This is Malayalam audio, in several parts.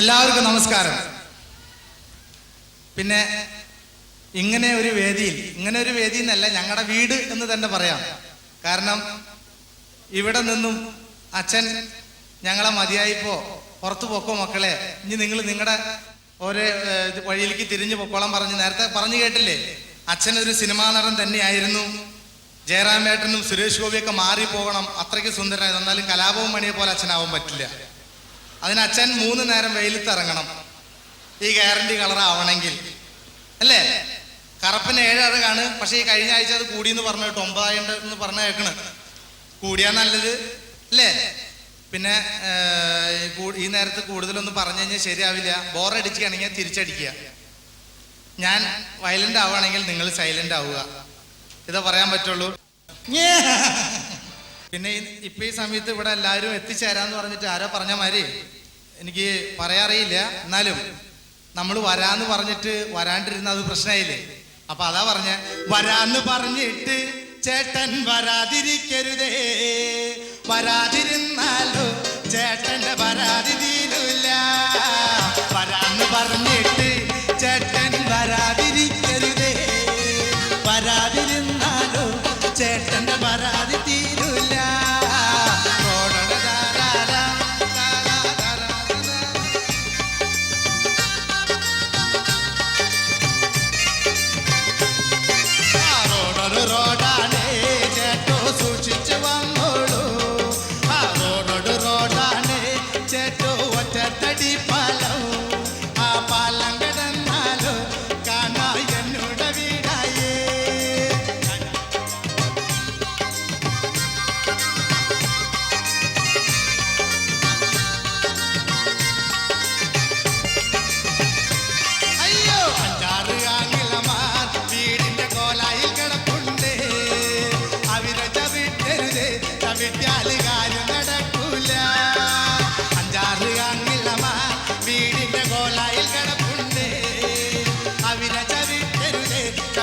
എല്ലാവർക്കും നമസ്കാരം. പിന്നെ ഇങ്ങനെ ഒരു വേദിയിൽ ഇങ്ങനെ ഒരു വേദി എന്നല്ല ഞങ്ങളുടെ വീട് എന്ന് തന്നെ പറയാം. കാരണം ഇവിടെ നിന്നും അച്ഛൻ ഞങ്ങളെ മതിയായിപ്പോ പുറത്തു പോക്കോ മക്കളെ? ഇനി നിങ്ങൾ നിങ്ങളുടെ ഓരോ വഴിയിലേക്ക് തിരിഞ്ഞു പൊക്കോളം പറഞ്ഞു നേരത്തെ പറഞ്ഞു കേട്ടില്ലേ? അച്ഛൻ ഒരു സിനിമാ നടൻ തന്നെയായിരുന്നു. ജയറാമേട്ടനും സുരേഷ് ഗോപിയൊക്കെ പോകണം അത്രയ്ക്ക് സുന്ദരനായത് എന്നാലും കലാപവും മണിയെ പോലെ അച്ഛനാവാൻ പറ്റില്ല. അതിന് അച്ഛൻ മൂന്ന് നേരം വെയിലത്ത് ഇറങ്ങണം. ഈ ഗ്യാരണ്ടി കളർ ആവണമെങ്കിൽ. അല്ലേ? കറപ്പിന് ഏഴ് അഴകാണ്. പക്ഷെ ഈ കഴിഞ്ഞ ആഴ്ച അത് കൂടിയെന്ന് പറഞ്ഞു കേട്ടോ. ഉണ്ട് എന്ന് പറഞ്ഞ കേൾക്കണ് കൂടിയാ നല്ലത്. അല്ലേ? പിന്നെ ഈ നേരത്ത് കൂടുതലൊന്നും പറഞ്ഞു കഴിഞ്ഞാൽ ശരിയാവില്ല. ബോറടിക്കുകയാണെങ്കിൽ തിരിച്ചടിക്കുക. ഞാൻ വയലന്റ് ആവുകയാണെങ്കിൽ നിങ്ങൾ സൈലന്റ് ആവുക. ഇതാ പറയാൻ പറ്റുള്ളൂ. പിന്നെ ഇപ്പൊ ഈ സമയത്ത് ഇവിടെ എല്ലാവരും എത്തിച്ചേരാന്ന് പറഞ്ഞിട്ട് ആരോ പറഞ്ഞ മാതിരി എനിക്ക് പറയാറിയില്ല. എന്നാലും നമ്മൾ വരാന്ന് പറഞ്ഞിട്ട് വരാണ്ടിരുന്ന അത് പ്രശ്നമായില്ലേ അപ്പൊ അതാ പറഞ്ഞ. വരാന്ന് പറഞ്ഞിട്ട് ചേട്ടൻ വരാതിരിക്കരുതേ. വരാതിരുന്നാലോ ചേട്ടന്റെ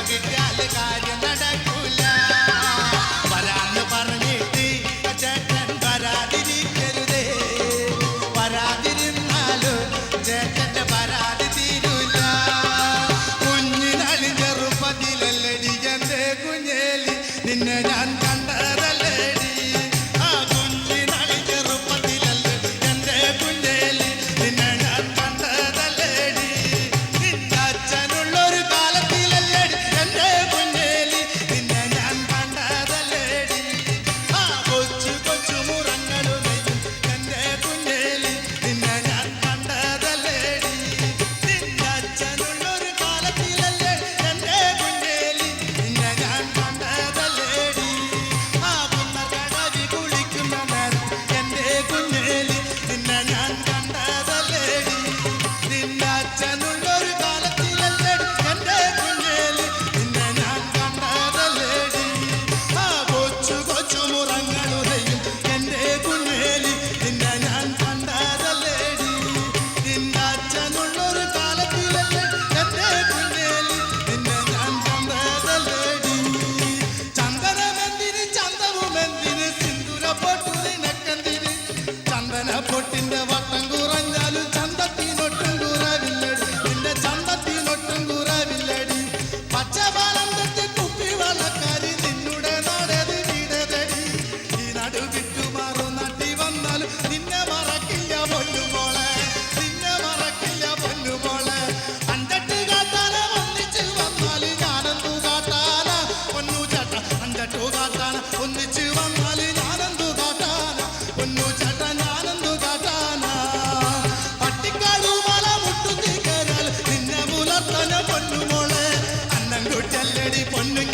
тебя. பண்ணு